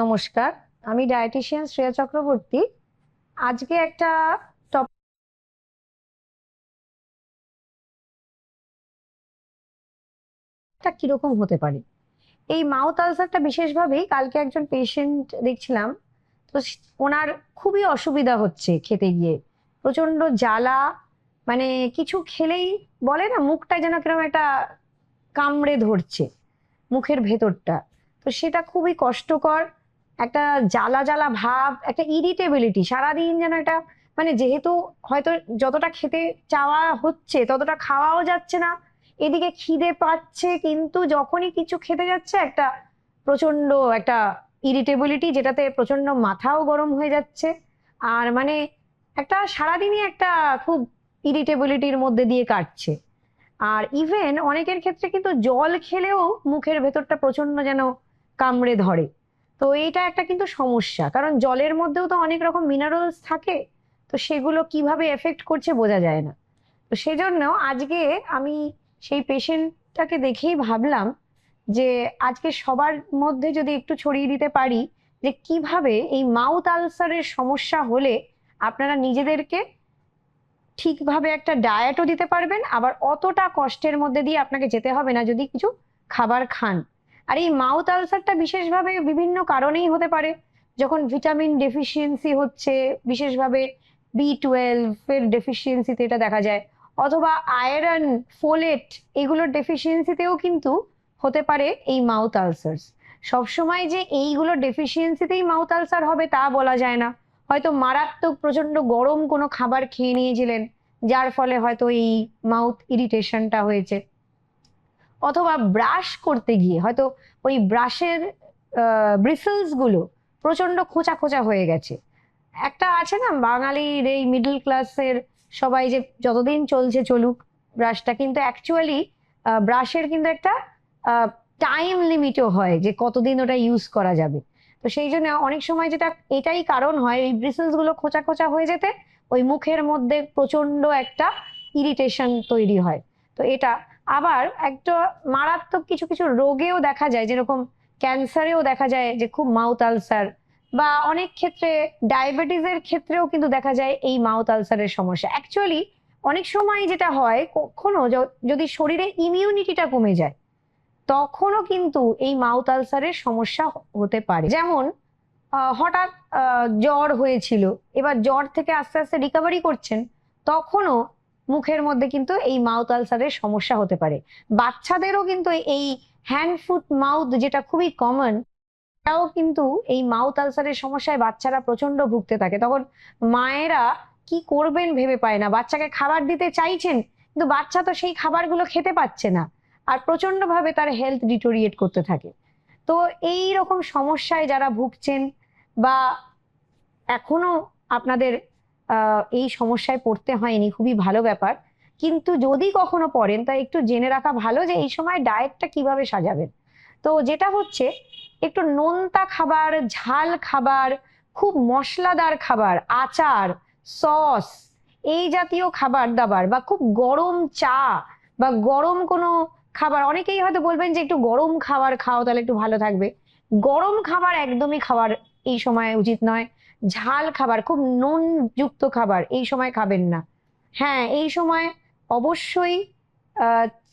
নমস্কার, আমি ডায়েটিশিয়ান শ্রেয়া চক্রবর্তী। আজকে একটা টপিকটা কীরকম হতে পারে? এই মাউথ আলসারটা বিশেষভাবেই কালকে একজন পেশেন্ট দেখছিলাম, তো ওনার খুবই অসুবিধা হচ্ছে খেতে গিয়ে। প্রচণ্ড জ্বালা মানে কিছু খেলেই বলে না, মুখটা যেন কীরকম একটা কামড়ে ধরছে, মুখের ভেতরটা। তো সেটা খুবই কষ্টকর একটা জ্বালা জ্বালা ভাব, একটা ইরিটেবিলিটি সারাদিন যেন একটা মানে যেহেতু হয়তো যতটা খেতে চাওয়া হচ্ছে, ততটা খাওয়াও যাচ্ছে না, এদিকে খিদে পাচ্ছে, কিন্তু যখনই কিছু খেতে যাচ্ছে, একটা প্রচণ্ড একটা ইরিটেবিলিটি যেটাতে প্রচণ্ড মাথাও গরম হয়ে যাচ্ছে। আর মানে একটা সারাদিনই একটা খুব ইরিটেবিলিটির মধ্যে দিয়ে কাটছে। আর ইভেন অনেকের ক্ষেত্রে কিন্তু জল খেলেও মুখের ভেতরটা প্রচণ্ড যেন কামড়ে ধরে। তো এইটা একটা কিন্তু সমস্যা। কারণ জলের মধ্যেও তো অনেক রকম মিনারেলস থাকে, তো সেগুলো কীভাবে এফেক্ট করছে বোঝা যায় না। তো সেজন্য আজকে আমি সেই পেশেন্টটাকে দেখেই ভাবলাম যে আজকে সবার মধ্যে যদি একটু ছড়িয়ে দিতে পারি যে কীভাবে এই মাউথ আলসারের সমস্যা হলে আপনারা নিজেদেরকে ঠিকভাবে একটা ডায়েটও দিতে পারবেন, আবার অতটা কষ্টের মধ্যে দিয়ে আপনাকে যেতে হবে না, যদি কিছু খাবার খান। আর এই মাউথ আলসারটা বিশেষভাবে বিভিন্ন কারণেই হতে পারে। যখন ভিটামিন ডেফিসিয়েন্সি হচ্ছে, বিশেষভাবে বি টুয়েলভ এর ডেফিসিয়েন্সিতে এটা দেখা যায়, অথবা আয়রন ফোলেট এগুলোর ডেফিসিয়েন্সিতেও কিন্তু হতে পারে এই মাউথ আলসারস সবসময় যে এইগুলো ডেফিসিয়েন্সিতেই মাউথ আলসার হবে তা বলা যায় না। হয়তো মারাত্মক প্রচণ্ড গরম কোনো খাবার খেয়ে নিয়েছিলেন, যার ফলে হয়তো এই মাউথ ইরিটেশনটা হয়েছে। অথবা ব্রাশ করতে গিয়ে, হয়তো ওই ব্রাশের ব্রিসেলসগুলো প্রচণ্ড খোঁচা খোঁচা হয়ে গেছে। একটা আছে না, বাঙালির এই মিডল ক্লাসের সবাই যে যতদিন চলছে চলুক ব্রাশটা কিন্তু অ্যাকচুয়ালি ব্রাশের কিন্তু একটা টাইম লিমিটও হয় যে কতদিন ওটা ইউজ করা যাবে। তো সেই জন্য অনেক সময় যেটা, এটাই কারণ হয় এই ব্রিসেলসগুলো খোঁচা খোঁচা হয়ে যেতে, ওই মুখের মধ্যে প্রচণ্ড একটা ইরিটেশন তৈরি হয়। তো এটা আবার একটা মারাত্মক কিছু কিছু রোগেও দেখা যায়, যেরকম ক্যান্সারেও দেখা যায় যে খুব মাউথ আলসার বা অনেক ক্ষেত্রে ডায়াবেটিসের ক্ষেত্রেও কিন্তু দেখা যায় এই মাউথ আলসারের সমস্যা। অ্যাকচুয়ালি অনেক সময় যেটা হয়, কখনো যদি শরীরে ইমিউনিটিটা কমে যায়, তখনও কিন্তু এই মাউথ আলসারের সমস্যা হতে পারে। যেমন হঠাৎ জ্বর হয়েছিল, এবার জ্বর থেকে আস্তে আস্তে রিকভারি করছেন, তখনও মুখের মধ্যে কিন্তু এই মাউথ আলসারের সমস্যা হতে পারে। বাচ্চাদেরও কিন্তু এই হ্যান্ড ফুট মাউথ যেটা খুবই কমন তাও কিন্তু এই মাউথ আলসারের সমস্যায় বাচ্চারা প্রচণ্ড ভুগতে থাকে। তখন মায়েরা কি করবেন ভেবে পায় না। বাচ্চাকে খাবার দিতে চাইছেন, কিন্তু বাচ্চা তো সেই খাবারগুলো খেতে পাচ্ছে না আর প্রচণ্ড ভাবে তার হেলথ ডিটোরিয়েট করতে থাকে। তো এই রকম সমস্যায় যারা ভুগছেন বা এখনও আপনাদের এই সমস্যায় পড়তে হয়নি, খুবই ভালো ব্যাপার। কিন্তু যদি কখনো পড়েন তা একটু জেনে রাখা ভালো যে এই সময় ডায়েটটা কীভাবে সাজাবেন। তো যেটা হচ্ছে, একটু নোনতা খাবার, ঝাল খাবার, খুব মশলাদার খাবার, আচার, সস, এই জাতীয় খাবার দাবার বা খুব গরম চা বা গরম কোনো খাবার, অনেকেই হয়তো বলবেন যে একটু গরম খাবার খাও, তাহলে একটু ভালো থাকবে। গরম খাবার একদমই খাবার এই সময় উচিত নয়। ঝাল খাবার, খুব নুন যুক্ত খাবার, এই সময় খাবেন না। হ্যাঁ এই সময় অবশ্যই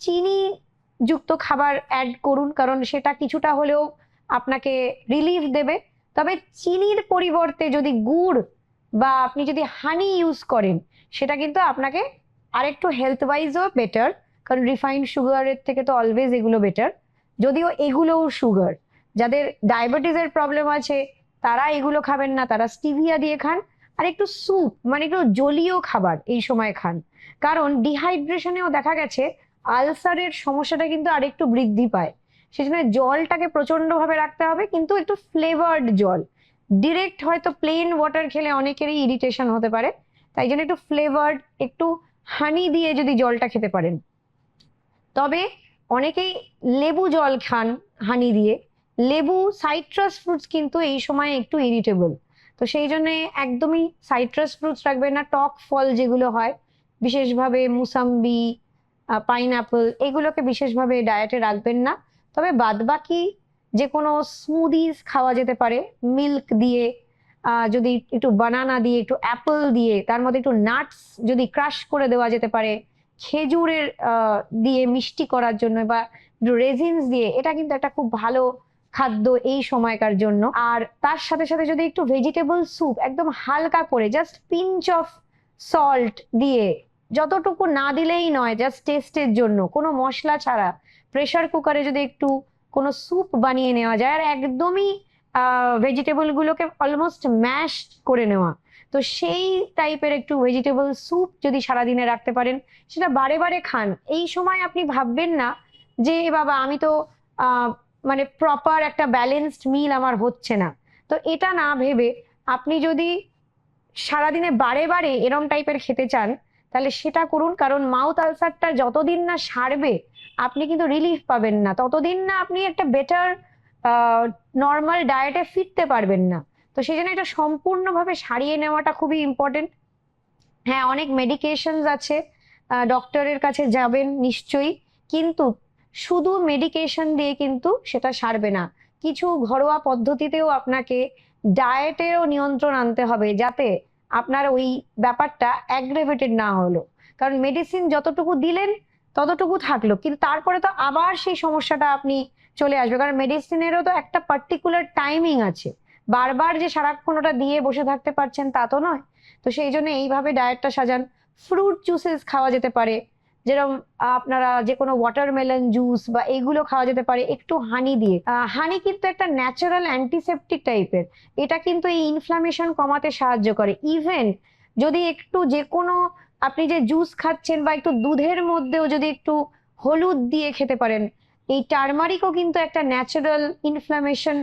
চিনি যুক্ত খাবার অ্যাড করুন, কারণ সেটা কিছুটা হলেও আপনাকে রিলিফ দেবে। তবে চিনির পরিবর্তে যদি গুড় বা আপনি যদি হানি ইউজ করেন, সেটা কিন্তু আপনাকে আরেকটু হেলথ ওয়াইজও বেটার কারণ রিফাইন্ড সুগারের থেকে তো অলওয়েজ এগুলো বেটার যদিও এগুলোও সুগার যাদের ডায়াবেটিসের প্রবলেম আছে তারা এগুলো খাবেন না, তারা স্টিভিয়া দিয়ে খান আর একটু স্যুপ মানে একটু জলীয় খাবার এই সময় খান। কারণ ডিহাইড্রেশনেও দেখা গেছে আলসারের সমস্যাটা কিন্তু আরেকটু বৃদ্ধি পায়। সেজন্য জলটাকে প্রচণ্ড ভাবে রাখতে হবে, কিন্তু একটু ফ্লেভার্ড জল। ডিরেক্ট হয়তো প্লেন ওয়াটার খেলে অনেকেরই ইরিটেশন হতে পারে, তাই জন্য একটু ফ্লেভার্ড একটু হানি দিয়ে যদি জলটা খেতে পারেন। তবে অনেকেই লেবু জল খান হানি দিয়ে। লেবু সাইট্রাস ফ্রুটস কিন্তু এই সময় একটু ইরিটেবল তো সেই জন্য একদমই সাইট্রাস ফ্রুটস রাখবেন না টক ফল যেগুলো হয়, বিশেষভাবে মুসাম্বি পাইনাপল এগুলোকে বিশেষভাবে ডায়েটে রাখবেন না। তবে বাদবাকি যে কোনো স্মুদিজ খাওয়া যেতে পারে মিল্ক দিয়ে যদি একটু বানানা দিয়ে, একটু অ্যাপেল দিয়ে, তার মধ্যে একটু নাটস যদি ক্রাশ করে দেওয়া যেতে পারে, খেজুরের দিয়ে মিষ্টি করার জন্য বা রেজিনস দিয়ে, এটা কিন্তু একটা খুব ভালো খাদ্য এই সময়কার জন্য। আর তার সাথে সাথে যদি একটু ভেজিটেবল স্যুপ একদম হালকা করে জাস্ট পিঞ্চ অফ সল্ট দিয়ে, যতটুকু না দিলেই নয় জাস্ট টেস্টের জন্য, কোনো মশলা ছাড়া প্রেশার কুকারে যদি একটু কোনো স্যুপ বানিয়ে নেওয়া যায়, আর একদমই ভেজিটেবল গুলোকে অলমোস্ট ম্যাশ করে নেওয়া। তো সেই টাইপের একটু ভেজিটেবল স্যুপ যদি সারাদিনে রাখতে পারেন, সেটা বারে বারে খান। এই সময় আপনি ভাববেন না যে বাবা, আমি তো মানে প্রপার একটা ব্যালেন্সড মিল আমার হচ্ছে না। তো এটা না ভেবে আপনি যদি সারাদিনে বারে বারে এরম টাইপের খেতে চান, তাহলে সেটা করুন, কারণ মাউথ আলসারটা যতদিন না সারবে, আপনি কিন্তু রিলিফ পাবেন না। ততদিন না আপনি একটা বেটার নর্মাল ডায়েটে ফিরতে পারবেন না। তো সেই জন্য এটা সম্পূর্ণভাবে সারিয়ে নেওয়াটা খুবই ইম্পর্টেন্ট হ্যাঁ অনেক মেডিকেশনস আছে ডক্টরের কাছে যাবেন নিশ্চয়ই। কিন্তু শুধু মেডিকেশন দিয়ে কিন্তু সেটা সারবে না। কিছু ঘরোয়া পদ্ধতিতেও আপনাকে ডায়েটেরও নিয়ন্ত্রণ আনতে হবে যাতে আপনার ওই ব্যাপারটা অ্যাগ্রেভেটেড না হলো। কারণ মেডিসিন যতটুকু দিলেন ততটুকু থাকল, কিন্তু তারপরে তো আবার সেই সমস্যাটা আপনি চলে আসবে। কারণ মেডিসিনেরও তো একটা পার্টিকুলার টাইমিং আছে। বারবার যে সারাক্ষণ ওটা দিয়ে বসে থাকতে পারছেন তা তো নয়। তো সেই জন্য এইভাবে ডায়েটটা সাজান। ফ্রুট জুসেস খাওয়া যেতে পারে। যেরকম আপনারা যে কোনো ওয়াটারমেলন জুস বা এইগুলো খাওয়া যেতে পারে, একটু হানি দিয়ে। হানি কিন্তু একটা ন্যাচারাল অ্যান্টিসেপটিক টাইপের এটা কিন্তু এই ইনফ্লামেশন কমাতে সাহায্য করে। ইভেন যদি একটু যে কোনো আপনি যে জুস খাচ্ছেন বা একটু দুধের মধ্যেও যদি একটু হলুদ দিয়ে খেতে পারেন, এই টার্মারিকও কিন্তু একটা ন্যাচারাল ইনফ্লামেশন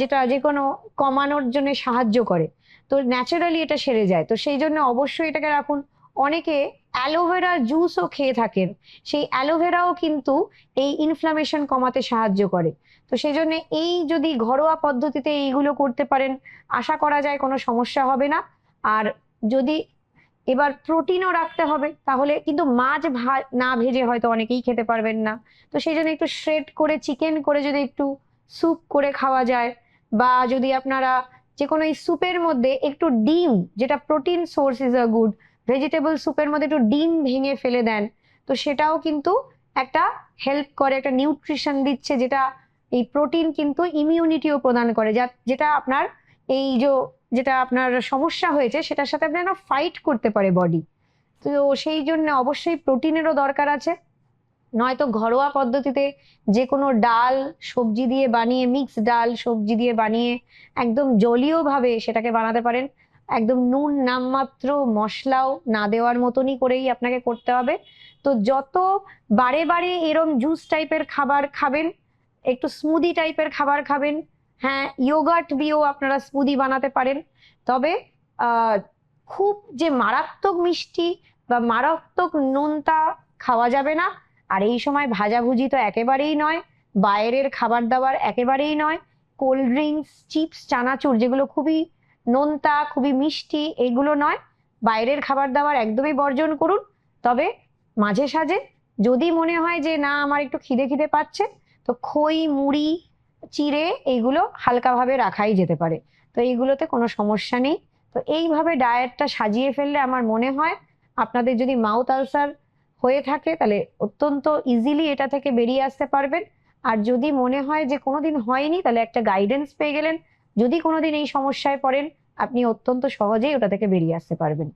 যেটা যে কোনো কমানোর জন্য সাহায্য করে। তো ন্যাচারালি এটা সেরে যায়। তো সেই জন্য অবশ্যই এটাকে রাখুন। অনেকে অ্যালোভেরা জুসও খেয়ে থাকেন। সেই অ্যালোভেরাও কিন্তু এই ইনফ্লামেশন কমাতে সাহায্য করে। তো সেই জন্য এই যদি ঘরোয়া পদ্ধতিতে এইগুলো করতে পারেন, আশা করা যায় কোনো সমস্যা হবে না। আর যদি এবার প্রোটিনও রাখতে হবে, তাহলে কিন্তু মাছ না ভেজে হয়তো অনেকেই খেতে পারবেন না। তো সেই জন্য একটু শ্রেড করে চিকেন করে যদি একটু স্যুপ করে খাওয়া যায়, বা যদি আপনারা যে কোনো এই স্যুপের মধ্যে একটু ডিম, যেটা protein source is a good vegetable স্যুপের মধ্যে একটু ডিম ভেঙে ফেলে দেন, তো সেটাও কিন্তু একটা হেল্প করে, একটা নিউট্রিশন দিচ্ছে, যেটা এই প্রোটিন কিন্তু ইমিউনিটিও প্রদান করে। যা, যেটা আপনার এই যে, যেটা আপনার সমস্যা হয়েছে, সেটার সাথে আপনার ফাইট করতে পারে বডি তো সেই জন্য অবশ্যই প্রোটিনেরও দরকার আছে। নয়তো ঘরোয়া পদ্ধতিতে যে কোনো ডাল, সবজি দিয়ে বানিয়ে মিক্স ডাল, সবজি দিয়ে বানিয়ে একদম জলীয়ভাবে সেটাকে বানাতে পারেন। একদম নুন, নামমাত্র মশলাও না দেওয়ার মতনই করেই আপনাকে করতে হবে। তো যত বারে বারে এরম জুস টাইপের খাবার খাবেন, একটু স্মুদি টাইপের খাবার খাবেন হ্যাঁ ইয়োগার্ট দিয়েও আপনারা স্মুদি বানাতে পারেন। তবে খুব যে মারাত্মক মিষ্টি বা মারাত্মক নোনতা খাওয়া যাবে না। আর এই সময় ভাজাভুজি তো একেবারেই নয়, বাইরের খাবার দাবার একেবারেই নয়। কোল্ড ড্রিঙ্কস, চিপস, চানাচুর যেগুলো খুবই নোনতা খুবই মিষ্টি, এগুলো নয়। বাইরের খাবার দাবার একদমই বর্জন করুন। তবে মাঝে সাঝে যদি মনে হয় যে না, আমার একটু খিদে খিদে পাচ্ছে, তো খই, মুড়ি, চিড়ে এইগুলো হালকাভাবে রাখাই যেতে পারে। তো এইগুলোতে কোনো সমস্যা নেই। তো এইভাবে ডায়েটটা সাজিয়ে ফেললে আমার মনে হয় আপনাদের যদি মাউথ আলসার হয়ে থাকে, তাহলে অত্যন্ত ইজিলি এটা থেকে বেরিয়ে আসতে পারবেন। আর যদি মনে হয় যে কোনোদিন হয়নি, তাহলে একটা গাইডেন্স পেয়ে গেলেন। যদি কোনোদিন এই সমস্যায় পড়েন আপনি অত্যন্ত সহজেই ওটা থেকে বেরিয়ে আসতে পারবেন।